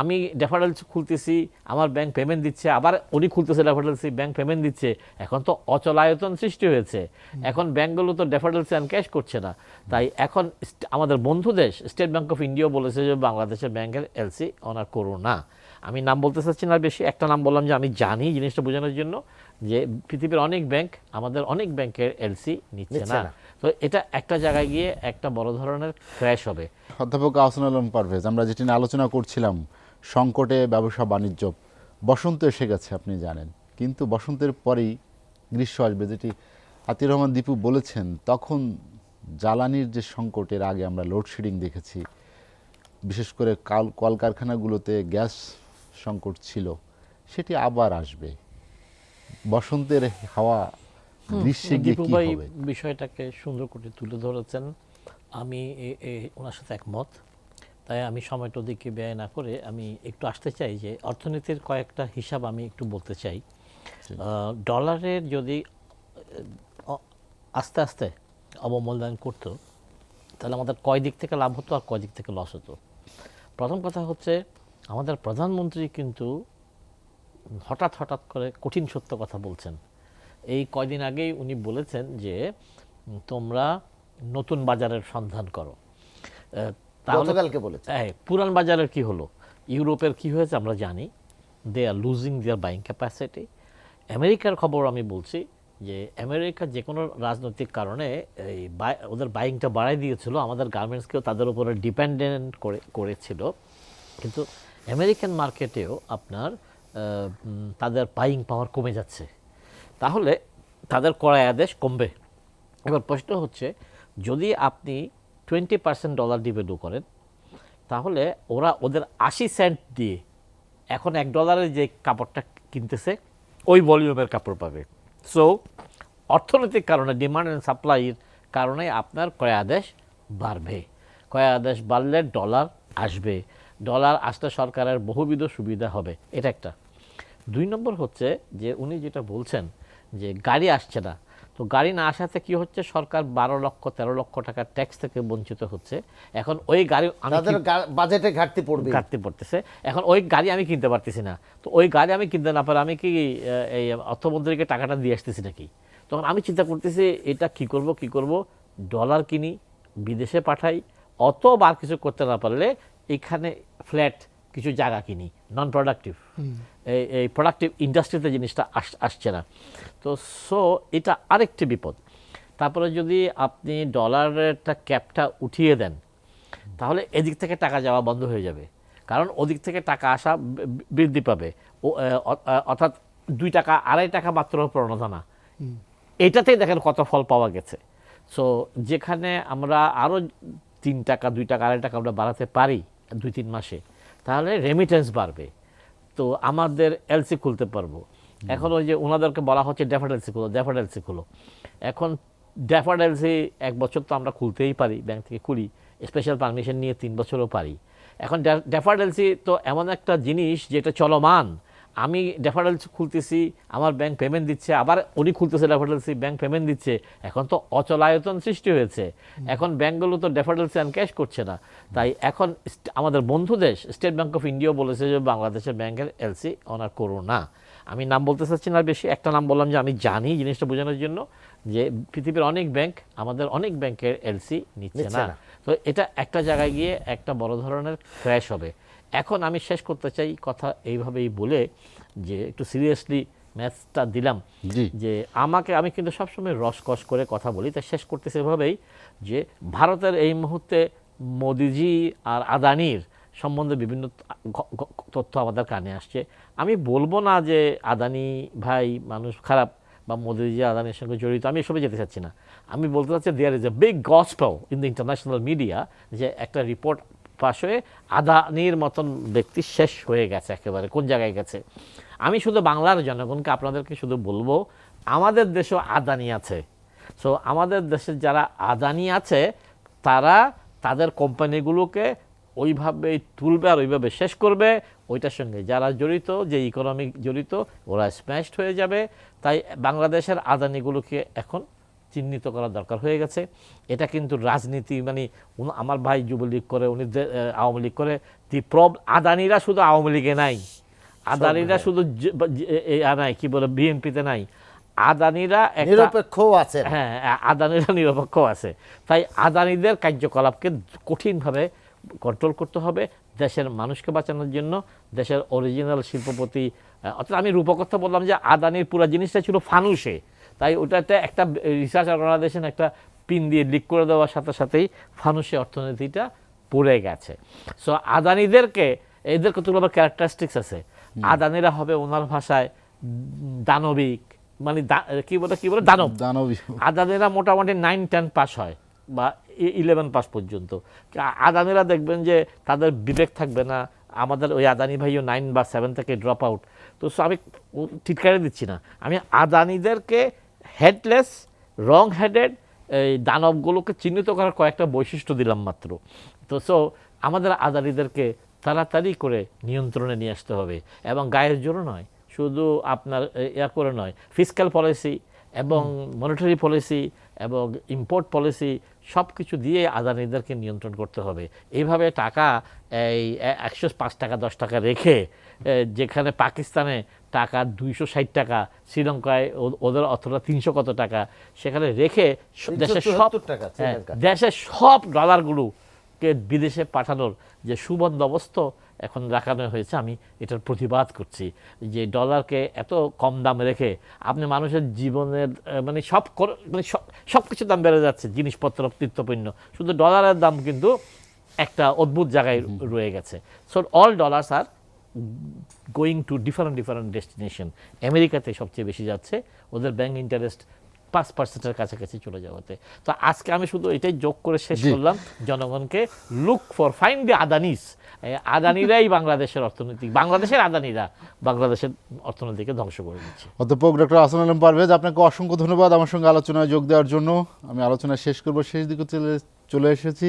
আমি ডেফারেন্স খুলতেছি আমার bank payment দিচ্ছে আবার উনি খুলতেছে ডেফারেন্সি ব্যাংক পেমেন্ট দিচ্ছে। এখন তো অচলায়তন সৃষ্টি হয়েছে। এখন ব্যাংকগুলো তো অ্যান্ড ক্যাশ করছে না। তাই এখন আমাদের বন্ধু দেশ স্টেট ব্যাংক অফ ইন্ডিয়াও বলেছে যে বাংলাদেশের ব্যাংকের এলসি অনার করো না। আমি নাম বলতে চাচ্ছি না বেশি একটা নাম বললাম যে আমি জানি জিনিসটা বোঝানোর জন্য যে পৃথিবীর অনেক ব্যাংক আমাদের অনেক ব্যাংকের এলসি নিচ্ছে না। তো এটা একটা জায়গায় গিয়ে একটা বড় ধরনের ক্র্যাশ হবে। অধ্যাপক আহসান আলম পারভেজ আমরা যেটি নিয়ে আলোচনা করছিলাম সংকটে ব্যবসা বাণিজ্য বসন্ত এসে গেছে আপনি জানেন। কিন্তু বসন্তের পরেই গ্রীষ্ম আসবে যেটি আতির রহমান দীপু বলেছেন তখন জ্বালানির যে সংকটের আগে আমরা লোডশেডিং দেখেছি। বিশেষ করে কাল কলকারখানাগুলোতে গ্যাস সংকট ছিল সেটি আবার আসবে। বসন্তের হাওয়া গ্রীষ্মে গিয়ে কি হবে? বিষয়টাকে সুন্দর করে তুলে ধরেছেন। আমি ওনার সাথে একমত। তাই আমি সময়টা ওদিকে ব্যয় না করে আমি একটু আসতে চাই যে অর্থনীতির কয়েকটা হিসাব আমি একটু বলতে চাই। ডলারের যদি আস্তে আস্তে অবমূল্যায়ন করতো তাহলে আমাদের কয় দিক থেকে লাভ হতো আর কয় দিক থেকে লস হতো? প্রথম কথা হচ্ছে আমাদের প্রধানমন্ত্রী কিন্তু হঠাৎ হঠাৎ করে কঠিন সত্য কথা বলছেন। এই কয়দিন আগেই উনি বলেছেন যে তোমরা নতুন বাজারের সন্ধান করো। গতকালকে বলেছে। হ্যাঁ পুরান বাজারের কি হলো? ইউরোপের কি হয়েছে আমরা জানি। They are losing their buying capacity আমেরিকার খবর আমি বলছি যে আমেরিকা যে কোনো রাজনৈতিক কারণে এই ওদের বাইংটা বাড়াই দিয়েছিল আমাদের গার্মেন্টসকেও তাদের উপরে ডিপেন্ডেন্ট করে করেছিল। কিন্তু আমেরিকান মার্কেটেও আপনার তাদের বাইং পাওয়ার কমে যাচ্ছে। তাহলে তাদের ক্রয় আদেশ কমবে। এবার প্রশ্ন হচ্ছে যদি আপনি টোয়েন্টি পার্সেন্ট ডলার ডিভেলু করেন তাহলে ওরা ওদের আশি সেন্ট দিয়ে এখন এক ডলারের যে কাপড়টা কিনতেছে, ওই ভলিউমের কাপড় পাবে। সো অর্থনৈতিক কারণে ডিমান্ড অ্যান্ড সাপ্লাইয়ের কারণে আপনার ক্রয় আদেশ বাড়বে। ক্রয় আদেশ বাড়লে ডলার আসবে। ডলার আসতে সরকারের বহুবিধ সুবিধা হবে। এটা একটা। দুই নম্বর হচ্ছে যে, উনি যেটা বলছেন যে, গাড়ি আসছে না। তো গাড়ি না আসাতে কি হচ্ছে? সরকার বারো লক্ষ তেরো লক্ষ টাকার ট্যাক্স থেকে বঞ্চিত হচ্ছে। এখন ওই গাড়ি আমি তাদের গা- বাজেটে ঘাটতি পড়বে ঘাটতি পড়তেছে। এখন ওই গাড়ি আমি কিনতে পারতেছি না। তো ওই গাড়ি আমি কিনতে না পারে আমি কি এই অর্থমন্ত্রীকে টাকাটা দিয়ে আসতেছি নাকি? তখন আমি চিন্তা করতেছি এটা কি করব কি করব? ডলার কিনি বিদেশে পাঠাই অতবার কিছু করতে না পারলে এখানে ফ্ল্যাট কিছু জায়গা কিনি নন প্রোডাক্টিভ এই এই প্রোডাক্টিভ ইন্ডাস্ট্রিতে জিনিসটা আস- আসছে না। তো সো এটা আরেকটি বিপদ। তারপরে যদি আপনি ডলারেরটা ক্যাপটা উঠিয়ে দেন তাহলে এদিক থেকে টাকা যাওয়া বন্ধ হয়ে যাবে। কারণ ওদিক থেকে টাকা আসা বৃদ্ধি পাবে। অর্থাৎ দুই টাকা আড়াই টাকা মাত্র প্রণোদনা এটাতেই দেখেন কত ফল পাওয়া গেছে। সো যেখানে আমরা আরও তিন টাকা দুই টাকা আড়াই টাকা আমরা বাড়াতে পারি দুই তিন মাসে তাহলে রেমিটেন্স বাড়বে। তো আমাদের এলসি খুলতে পারব। এখন ওই যে ওনাদেরকে বলা হচ্ছে ডেফার্ড এলসি খুলো ডেফার্ড এলসি খুলো। এখন ডেফার্ড এলসি এক বছর তো আমরা খুলতেই পারি ব্যাংক থেকে খুলি স্পেশাল পারমিশন নিয়ে তিন বছরও পারি। এখন ডেফার্ড এলসি তো এমন একটা জিনিস যেটা চলমান। আমি ডেফার্ড খুলতেছি আমার ব্যাংক পেমেন্ট দিচ্ছে আবার উনি খুলতেছে ডেফার্ড এলসি ব্যাংক পেমেন্ট দিচ্ছে। এখন তো অচলায়তন সৃষ্টি হয়েছে। এখন ব্যাংকগুলো তো ডেফার্ড এলসি অ্যান্ড ক্যাশ করছে না। তাই এখন আমাদের বন্ধু দেশ স্টেট ব্যাংক অফ ইন্ডিয়াও বলেছে যে বাংলাদেশের ব্যাংকের এলসি অনার করো না। আমি নাম বলতে চাচ্ছি না বেশি একটা নাম বললাম যে আমি জানি জিনিসটা বোঝানোর জন্য যে পৃথিবীর অনেক ব্যাংক আমাদের অনেক ব্যাংকের এলসি নিচ্ছে না। তো এটা একটা জায়গায় গিয়ে একটা বড় ধরনের ক্র্যাশ হবে। এখন আমি শেষ করতে চাই কথা এইভাবেই বলে যে একটু সিরিয়াসলি ম্যাথসটা দিলাম যে আমাকে আমি কিন্তু সবসময় রসকস করে কথা বলি তাই শেষ করতেছে এভাবেই যে ভারতের এই মুহূর্তে মোদিজি আর আদানির সম্বন্ধে বিভিন্ন তথ্য আমাদের কানে আসছে। আমি বলব না যে আদানি ভাই মানুষ খারাপ বা মোদিজি আদানির সঙ্গে জড়িত আমি এসবে যেতে চাচ্ছি না। আমি বলতে চাচ্ছি there is a big gospel in the international media যে একটা রিপোর্ট পাশ হয়ে আদানির মতন ব্যক্তি শেষ হয়ে গেছে একেবারে। কোন জায়গায় গেছে? আমি শুধু বাংলার জনগণকে আপনাদেরকে শুধু বলব, আমাদের দেশেও আদানি আছে। সো আমাদের দেশের যারা আদানি আছে, তারা তাদের কোম্পানিগুলোকে ওইভাবেই তুলবে আর ওইভাবে শেষ করবে, ওইটার সঙ্গে যারা জড়িত, যে ইকোনমিক জড়িত, ওরা স্ম্যাশড হয়ে যাবে। তাই বাংলাদেশের আদানিগুলোকে এখন চিহ্নিত করা দরকার হয়ে গেছে। এটা কিন্তু রাজনীতি মানে আমার ভাই যুবলীগ করে উনি আওয়ামী লীগ করে দি প্রব আদানিরা শুধু আওয়ামী লীগে নাই। আদানিরা শুধু নাই কি বলে বিএনপিতে নাই। আদানিরা একটা নিরপেক্ষও আছেন হ্যাঁ আদানিরা নিরপেক্ষ আছে। তাই আদানিদের কার্যকলাপকে কঠিনভাবে কন্ট্রোল করতে হবে দেশের মানুষকে বাঁচানোর জন্য দেশের অরিজিনাল শিল্পপতি অর্থাৎ আমি রূপকথা বললাম যে আদানির পুরো জিনিসটা ছিল ফানুসে তাই ওটাতে একটা রিসার্চ অর্গানাইজেশন একটা পিন দিয়ে লিক করে দেওয়ার সাথে সাথেই ফানুসে অর্থনীতিটা পড়ে গেছে। সো আদানিদেরকে এদের কতগুলো আবার ক্যারেক্টারিস্টিক্স আছে? আদানিরা হবে ওনার ভাষায় দানবিক মানে কি বলে কি বলে? দানব। দানবিক আদানিরা মোটামুটি নাইন টেন পাস হয় বা ইলেভেন পাস পর্যন্ত। আদানিরা দেখবেন যে তাদের বিবেক থাকবে না আমাদের ওই আদানি ভাইও নাইন বা সেভেন থেকে ড্রপ আউট তো আমি টিটকারে দিচ্ছি না। আমি আদানিদেরকে হেডলেস রং হেডেড এই দানবগুলোকে চিহ্নিত করার কয়েকটা বৈশিষ্ট্য দিলাম মাত্র। তো সো আমাদের আদারিদেরকে তাড়াতাড়ি করে নিয়ন্ত্রণে নিয়ে আসতে হবে। এবং গায়ের জোরও নয় শুধু আপনার ইয়া করে নয় ফিজিক্যাল পলিসি এবং মনিটারি পলিসি এবং ইম্পোর্ট পলিসি সব কিছু দিয়ে আদানিদেরকে নিয়ন্ত্রণ করতে হবে। এইভাবে টাকা এই একশো পাঁচ টাকা দশ টাকা রেখে যেখানে পাকিস্তানে টাকা দুইশো ষাট টাকা শ্রীলঙ্কায় ও- ওদের অথবা তিনশো কত টাকা সেখানে রেখে দেশের সব টাকা হ্যাঁ, দেশের সব ডলারগুলোকে বিদেশে পাঠানোর যে সুবন্দোবস্ত এখন রাখানো হয়েছে আমি এটার প্রতিবাদ করছি। যে ডলারকে এত কম দাম রেখে আপনি মানুষের জীবনের মানে সব মানে সব কিছুর দাম বেড়ে যাচ্ছে জিনিসপত্র নিত্যপণ্য শুধু ডলারের দাম কিন্তু একটা অদ্ভুত জায়গায় রয়ে গেছে। So all dollars are going to different different destination আমেরিকাতে সবচেয়ে বেশি যাচ্ছে ওদের ব্যাংক ইন্টারেস্ট পাঁচ পার্সেন্টের কাছাকাছি চলে যাওয়াতে। তো আজকে আমি শুধু এটাই যোগ করে শেষ করলাম জনগণকে look for fine the Adanis আদানিরাই বাংলাদেশের অর্থনীতি বাংলাদেশের আদানিরা বাংলাদেশের অর্থনীতিকে ধ্বংস করে দিচ্ছে। অধ্যাপক ডক্টর আসন আলম পারভেজ আপনাকে অসংখ্য ধন্যবাদ আমার সঙ্গে আলোচনায় যোগ দেওয়ার জন্য। আমি আলোচনা শেষ করব শেষ দিকে চলে চলে এসেছি।